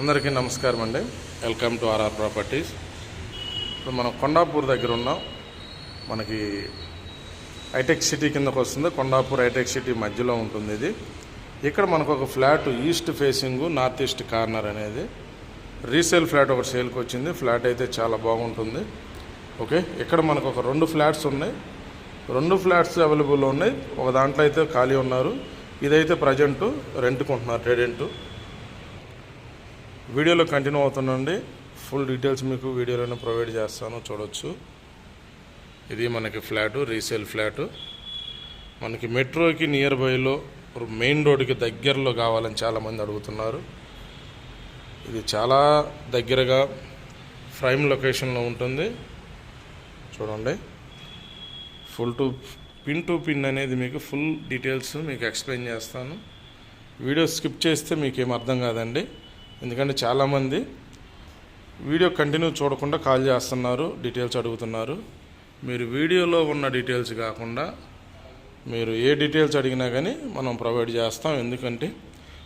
అందరికీ నమస్కారం అండి. వెల్కమ్ టు ఆర్ఆర్ ప్రాపర్టీస్ ఇప్పుడు మనం కొండాపూర్ దగ్గర ఉన్నాం. మనకి హైటెక్ సిటీ కిందకు వస్తుంది. కొండాపూర్ హైటెక్ సిటీ మధ్యలో ఉంటుంది ఇది. ఇక్కడ మనకు ఒక flat east facing north east corner అనేది. రీసేల్ ఫ్లాట్ ఒకటి సేల్కి వచ్చింది. ఫ్లాట్ అయితే చాలా బాగుంటుంది. ఓకే? ఇక్కడ మనకు ఒక రెండు ఫ్లాట్స్ ఉన్నాయి. రెండు ఫ్లాట్స్ అవైలబుల్ ఉన్నాయి. ఒక దాంట్లో అయితే ఖాళీ ఉన్నారు. ఇదైతే ప్రజెంట్ రెంట్కుంటున్నారు టెడెంట్ వీడియోలో కంటిన్యూ అవుతుందండి. ఫుల్ డీటెయిల్స్ మీకు వీడియోలోనే ప్రొవైడ్ చేస్తాను. చూడొచ్చు. ఇది మనకి ఫ్లాటు రీసేల్ ఫ్లాటు. మనకి మెట్రోకి నియర్ బైలో మెయిన్ రోడ్డుకి దగ్గరలో కావాలని చాలామంది అడుగుతున్నారు. ఇది చాలా దగ్గరగా ప్రైమ్ లొకేషన్లో ఉంటుంది. చూడండి. Full to pin to pin అనేది మీకు ఫుల్ డీటెయిల్స్ మీకు ఎక్స్ప్లెయిన్ చేస్తాను. వీడియో స్కిప్ చేస్తే మీకు ఏం అర్థం కాదండి. ఎందుకంటే చాలామంది వీడియో కంటిన్యూ చూడకుండా కాల్ చేస్తున్నారు డీటెయిల్స్ అడుగుతున్నారు. మీరు వీడియోలో ఉన్న డీటెయిల్స్ కాకుండా మీరు ఏ డీటెయిల్స్ అడిగినా కానీ మనం ప్రొవైడ్ చేస్తాం. ఎందుకంటే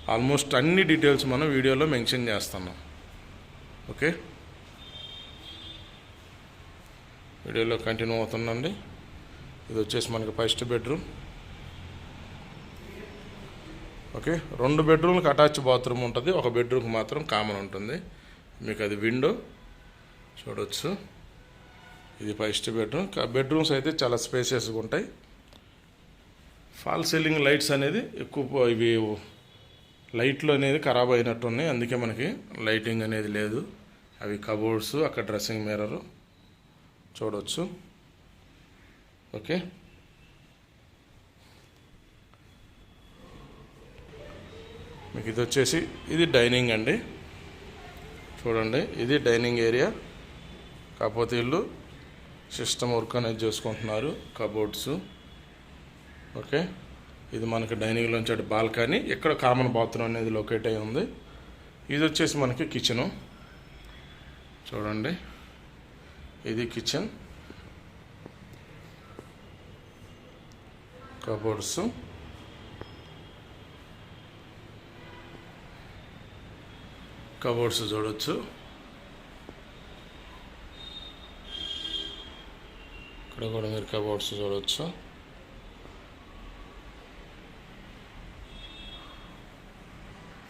ఆల్మోస్ట్ అన్ని డీటెయిల్స్ మనం వీడియోలో మెన్షన్ చేస్తున్నాం. ఓకే? వీడియోలో కంటిన్యూ అవుతుందండి. ఇది వచ్చేసి మనకి ఫస్ట్ బెడ్రూమ్. ఓకే? రెండు బెడ్రూమ్కి అటాచ్ బాత్రూమ్ ఉంటుంది ఒక బెడ్రూమ్కి మాత్రం కామన్ ఉంటుంది. మీకు అది విండో చూడవచ్చు ఇది ఫస్ట్ బెడ్రూమ్. బెడ్రూమ్స్ అయితే చాలా స్పేసియస్గా ఉంటాయి. ఫాల్ సీలింగ్ లైట్స్ అనేది ఎక్కువ ఇవి లైట్లు అనేది ఖరాబ్ అయినట్టు ఉన్నాయి. అందుకే మనకి లైటింగ్ అనేది లేదు. అవి కబోర్డ్స్ అక్కడ డ్రెస్సింగ్ మిర్రర్ చూడవచ్చు ఓకే? మీకు ఇది వచ్చేసి ఇది డైనింగ్ అండి. చూడండి ఇది డైనింగ్ ఏరియా. కాకపోతే ఇల్లు సిస్టమ్ వర్క్ అనేది చేసుకుంటున్నారు కబోర్డ్స్. ఓకే? ఇది మనకి డైనింగ్లోంచి అటు బాల్కనీ ఇక్కడ కామన్ బాత్రూమ్ అనేది లొకేట్ అయి ఉంది. ఇది వచ్చేసి మనకి కిచెను చూడండి ఇది కిచెన్ కబోర్డ్స్. కబోర్డ్స్ చూడవచ్చు ఇక్కడ కూడా మీరు కబోర్డ్స్ చూడవచ్చు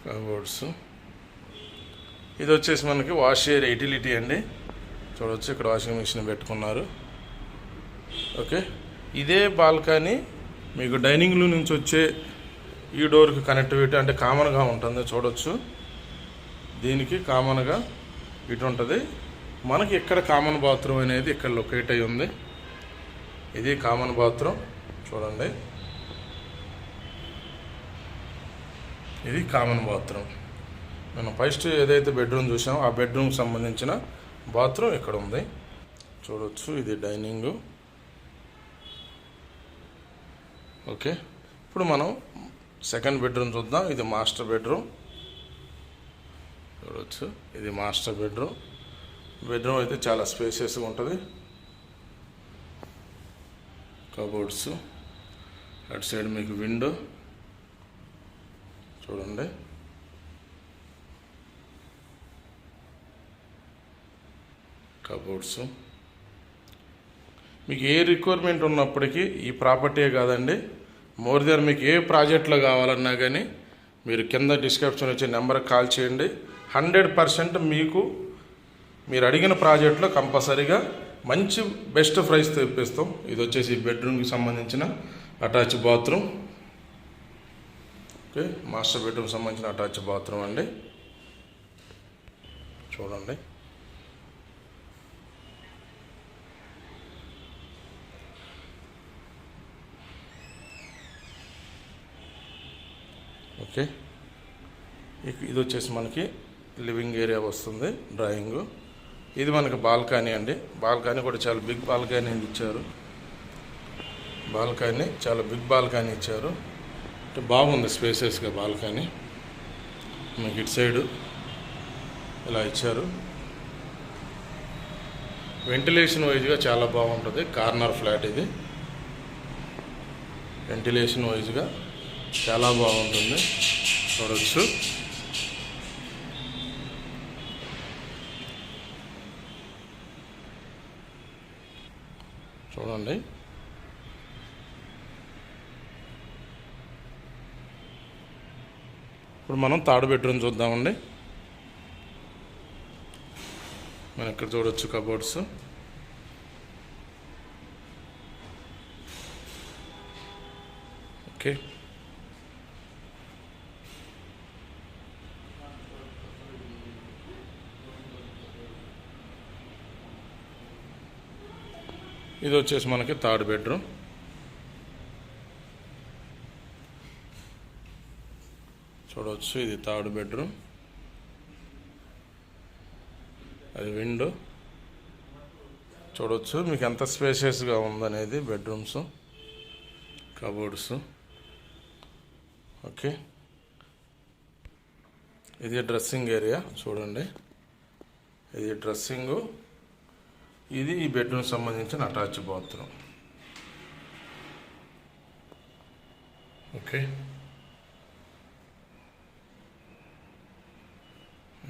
కబోర్డ్స్. ఇది వచ్చేసి మనకి వాష్ ఏరియా యూటిలిటీ అండి. చూడవచ్చు ఇక్కడ వాషింగ్ మిషన్ పెట్టుకున్నారు. ఓకే. ఇదే బాల్కనీ మీకు డైనింగ్ రూమ్ నుంచి వచ్చే ఈ డోర్కి కనెక్టివిటీ అంటే కామన్గా ఉంటుంది చూడవచ్చు దీనికి కామన్గా ఇటు ఉంటుంది మనకి ఇక్కడ కామన్ బాత్రూమ్ అనేది ఇక్కడ లొకేట్ అయి ఉంది. ఇది కామన్ బాత్రూమ్. చూడండి. ఇది కామన్ బాత్రూమ్. మనం ఫస్ట్ ఏదైతే బెడ్రూమ్ చూసామో ఆ బెడ్రూమ్కి సంబంధించిన బాత్రూమ్ ఇక్కడ ఉంది. చూడవచ్చు ఇది డైనింగు. ఓకే. ఇప్పుడు మనం సెకండ్ బెడ్రూమ్ చూద్దాం. ఇది మాస్టర్ బెడ్రూమ్. చూడవచ్చు ఇది మాస్టర్ బెడ్రూమ్. బెడ్రూమ్ అయితే చాలా స్పేసియస్గా ఉంటుంది. కబోర్డ్స్. అటు సైడ్ మీకు విండో. చూడండి. కబోర్డ్స్. మీకు ఏ రిక్వైర్మెంట్ ఉన్నప్పటికీ ఈ ప్రాపర్టీయే కాదండి. మోర్ దెన్ మీకు ఏ ప్రాజెక్ట్లో కావాలన్నా కానీ మీరు కింద డిస్క్రిప్షన్ వచ్చే నెంబర్కి కాల్ చేయండి. హండ్రెడ్ పర్సెంట్ మీకు మీరు అడిగిన ప్రాజెక్ట్లో కంపల్సరీగా మంచి బెస్ట్ ప్రైస్ తెప్పిస్తాం. ఇది వచ్చేసి బెడ్రూమ్కి సంబంధించిన attach bathroom okay master bedroom సంబంధించిన అటాచ్ బాత్రూమ్ అండి. చూడండి. ఓకే. ఇది వచ్చేసి మనకి లివింగ్ ఏరియా వస్తుంది డ్రాయింగ్. ఇది మనకు బాల్కనీ అండి. బాల్కనీ కూడా చాలా బిగ్ బాల్కనీ ఇచ్చారు. బాల్కనీ చాలా బిగ్ బాల్కనీ ఇచ్చారు. అంటే బాగుంది స్పేసెస్గా బాల్కనీ. మనకి ఇటు సైడు ఇలా ఇచ్చారు. వెంటిలేషన్ వైజ్గా చాలా బాగుంటుంది. కార్నర్ ఫ్లాట్ ఇది. వెంటిలేషన్ వైజ్గా చాలా బాగుంటుంది. చూడవచ్చు చూడండి. ఇప్పుడు మనం థర్డ్ బెడ్రూమ్ చూద్దామండి. మనం ఇక్కడ చూడొచ్చు కబోర్డ్స్ ఓకే. ఇది వచ్చేసి మనకి థర్డ్ బెడ్రూమ్. చూడవచ్చు ఇది థర్డ్ బెడ్రూమ్. అది విండో. చూడవచ్చు మీకు ఎంత స్పేషియస్గా ఉందనేది బెడ్రూమ్స్ కబోర్డ్స్. ఓకే. ఇది డ్రెస్సింగ్ ఏరియా చూడండి. ఇది డ్రెస్సింగు ఇది ఈ బెడ్రూమ్ సంబంధించిన అటాచ్ బాత్రూమ్. ఓకే.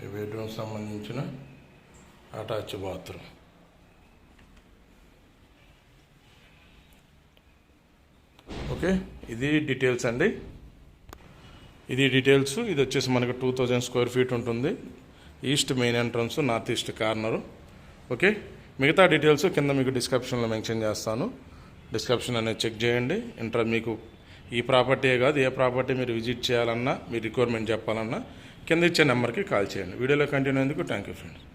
ఈ బెడ్రూమ్ సంబంధించిన అటాచ్ బాత్రూమ్. ఓకే ఇది డీటెయిల్స్ అండి. ఇది డీటెయిల్స్ ఇది వచ్చేసి మనకు టూ థౌజండ్ స్క్వేర్ ఫీట్ ఉంటుంది. East main entrance north east corner. Okay మిగతా డీటెయిల్స్ కింద మీకు డిస్క్రిప్షన్లో మెన్షన్ చేస్తాను. డిస్క్రిప్షన్ అనేది చెక్ చేయండి. ఇంటర్ మీకు ఈ ప్రాపర్టీయే కాదు ఏ ప్రాపర్టీ మీరు విజిట్ చేయాలన్నా మీ రిక్వైర్మెంట్ చెప్పాలన్నా కింద ఇచ్చే నెంబర్కి కాల్ చేయండి. వీడియోలో కంటిన్యూ అయ్యేందుకు థ్యాంక్ యూ ఫ్రెండ్స్.